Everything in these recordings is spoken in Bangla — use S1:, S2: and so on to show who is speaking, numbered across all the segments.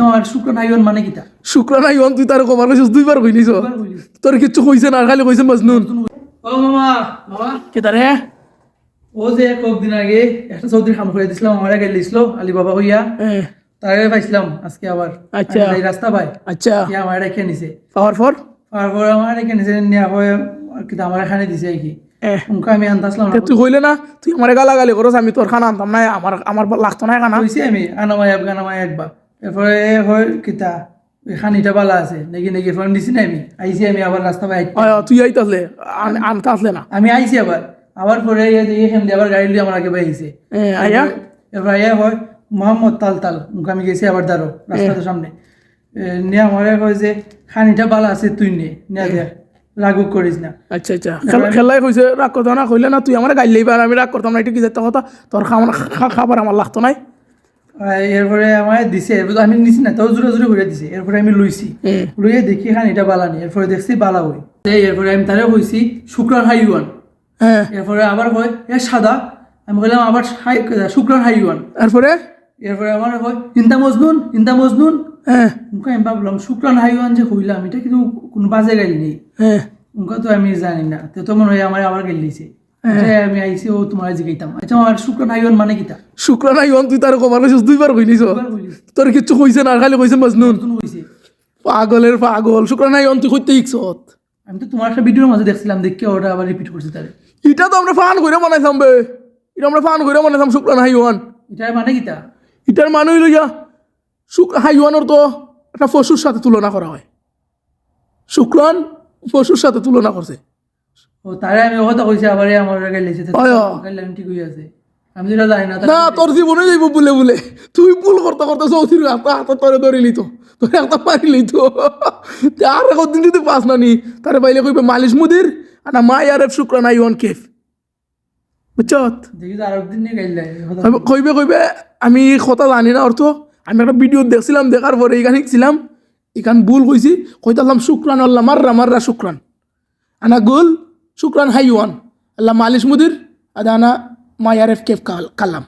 S1: আচ্ছা আমার মানে কিতা
S2: শুক্রানা ইয়ন তুই তার কবার কইছিস দুইবার কইলিস তোর কিচ্ছু কইছে না খালি কইছে মজনুন।
S1: ও মামা মামা।
S2: কে তারে?
S1: ও যে কয়েকদিন আগে একটা চৌধুরী খাম করে দিছিলাম আমার আগে লিছিল আলী বাবা হইয়া তারে পাইছিলাম আজকে আবার।
S2: আচ্ছা।
S1: এই রাস্তা ভাই
S2: আচ্ছা।
S1: ইয়া আমার রেখে নিছে।
S2: পাওয়ার ফর
S1: তারপর আমার রেখে নিছে নেওয়া হয় কিন্তু আমার এখানে দিছে কি। আমি আনতাসলাম
S2: তুই কইলে না তুই আমার গালা গালি করস আমি তোর খানা আনতাম না আমার আমার লাগতো না খানা।
S1: কইছি আমি আনামাই এক গানামাই একবার। এরপরে হয় কিতা? খানিটা বালা আছে নাকি নাকি ফোন দিছি না আমি। আবার রাস্তা
S2: তুই আইতাসলে আন- আনতে আসলে না?
S1: আমি আইছি আবার। আবার পরে এখান দিয়ে আবার গাড়ি লিয়ে আমার আগে বাইছে
S2: আয়া?
S1: এবার আয়া হয় মোহাম্মদ তাল তাল আমি গেছি আবার দাঁড়ো রাস্তার সামনে। এ, নিয়ে আমার কয় যে খানিটা বালা আছে তুই নে? নিয়ে দেখ রাগু করিস না।
S2: আচ্ছা আচ্ছা। খেলা- খেলাই কইছে রাগ করতো না কইলে না তুই আমার গাইল লইবার আমি রাগ করতাম না এটা কি যেতে কথা তোর খাবার আমার লাগতো নাই?
S1: এরপরে আমার দিছে এরপর আমি নিছি না তাও জোরে জোরে ঘুরে দিছে। এরপরে আমি লইছি। লইয়ে দেখি খানিটা বালা নি এরপরে দেখছি বালা হই এরপরে আমি তারে কইছি শুক্রান হাইওয়ান
S2: হ্যাঁ।
S1: এরপরে আবার কয় এ সাদা। আমি কইলাম আবার হাই- শুক্রান হাইওয়ান
S2: তারপরে?
S1: এরপরে আমার ইন্তা মজনুন ইন্তা মজনুন।
S2: হ্যাঁ।
S1: আমি ভাবলাম শুক্রান হাইওয়ান যে কইলাম এটা কিন্তু কোনো বাজে গাড়ি নেই।
S2: হ্যাঁ।
S1: তো আমি জানি না। তো তো মনে হয় আমার আবার গেল দিছে। আমি আইছি ও তোমার জিগাইতাম আচ্ছা শুক্রান মানে কিতা?
S2: শুক্রানা তুই তার কবার কইছিস দুইবার কইলিস তোর কিচ্ছু কইছে না খালি কইছে মজনুন। পাগলের পাগল শুক্রানা ইয়ন তুই কইতে ইকছত
S1: আমি তো তোমার একটা ভিডিওর মাঝে দেখছিলাম দেখে ওটা আবার রিপিট করছে তারে
S2: এটা তো আমরা ফান করে বানাইতাম বে। এটা আমরা ফান করে বানাইতাম শুক্রানা
S1: এটার মানে কিতা?
S2: এটার হাইওয়ানোর তো একটা পশুর সাথে তুলনা করা হয়। শুক্রান পশুর সাথে তুলনা করছে
S1: ও তারে আমি কথা কইছে আবার আমার। গাইলাম ঠিক আছে। আমি যেটা জানি না
S2: না তোর জীবনে যাইব বলে বলে। তুই ভুল করতে করতে চৌধুরী হাতে হাতে তোরে ধরিলি তো। তোর একটা পারিলি তো। আর যদি পাস না নি তারে বাইলে কইবে মালিশ মুদির আর না মাই আর এফ শুক্রান আই ওয়ান কেফ বুঝছত কইবে- কইবে আমি কথা জানি না অর্থ আমি একটা ভিডিও দেখছিলাম দেখার পরে এখানে শিখছিলাম এখান ভুল কইছি কইতাম শুক্রান আল্লাহ মাররা মাররা শুক্রান আনা গুল। শুক্রান হাইওয়ান আল্লাহ মালিশ মুদির আদা আনা মায়ারেফ কেফ কাল- কালাম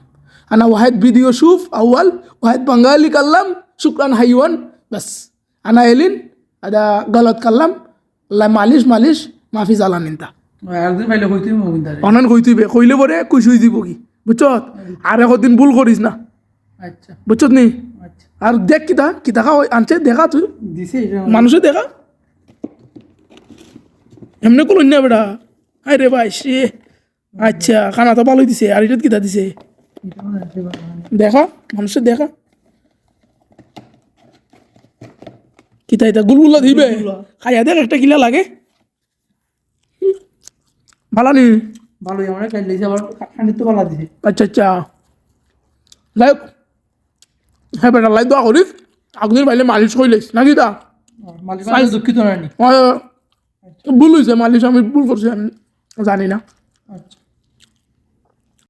S2: আনা ওয়াহেদ ভিডিও শুফ আউয়াল ওয়াহেদ বাঙালি কাল্লাম শুক্রান হাইওয়ান বাস আনা এলিন আদা গলত কাল্লাম আল্লাহ মালিশ মালিশ মাফি জালান নিন্তা
S1: একদিন পাইলে কইতে মবিন তারে
S2: অনান কইতুইবে কইলে পরে কুইস হয়ে দিব কি বুঝছত আর একদিন ভুল করিস না
S1: আচ্ছা।
S2: বুঝছত নি
S1: আচ্ছা।
S2: আর দেখ কিতা কিতা আনছে দেখা তুই। মানুষে দেখা। এমনি করুন না বেটা। হাই রে ভাই সে আচ্ছা খানা তো ভালোই দিছে আর এটা কিতা দিছে?
S1: মনে
S2: দেখা মানুষের দেখা। কিতা এটা গুলগুলা দিবে? খাইয়া দেখ একটা কিলা লাগে। ভালো নি?
S1: ভালোই আমার দিছে আবার খান্ডিত তো ভালো দিছে।
S2: আচ্ছা আচ্ছা। লাইক হ্যাঁ বেটা লাই দোয়া করিস। আগদিন বাইলে মালিশ কইলিস নাকি তা?
S1: মালিক দুঃখিত না নি
S2: ভুল হয়েছে মালিশ আমি ভুল করছি আমি জানি না।
S1: আচ্ছা।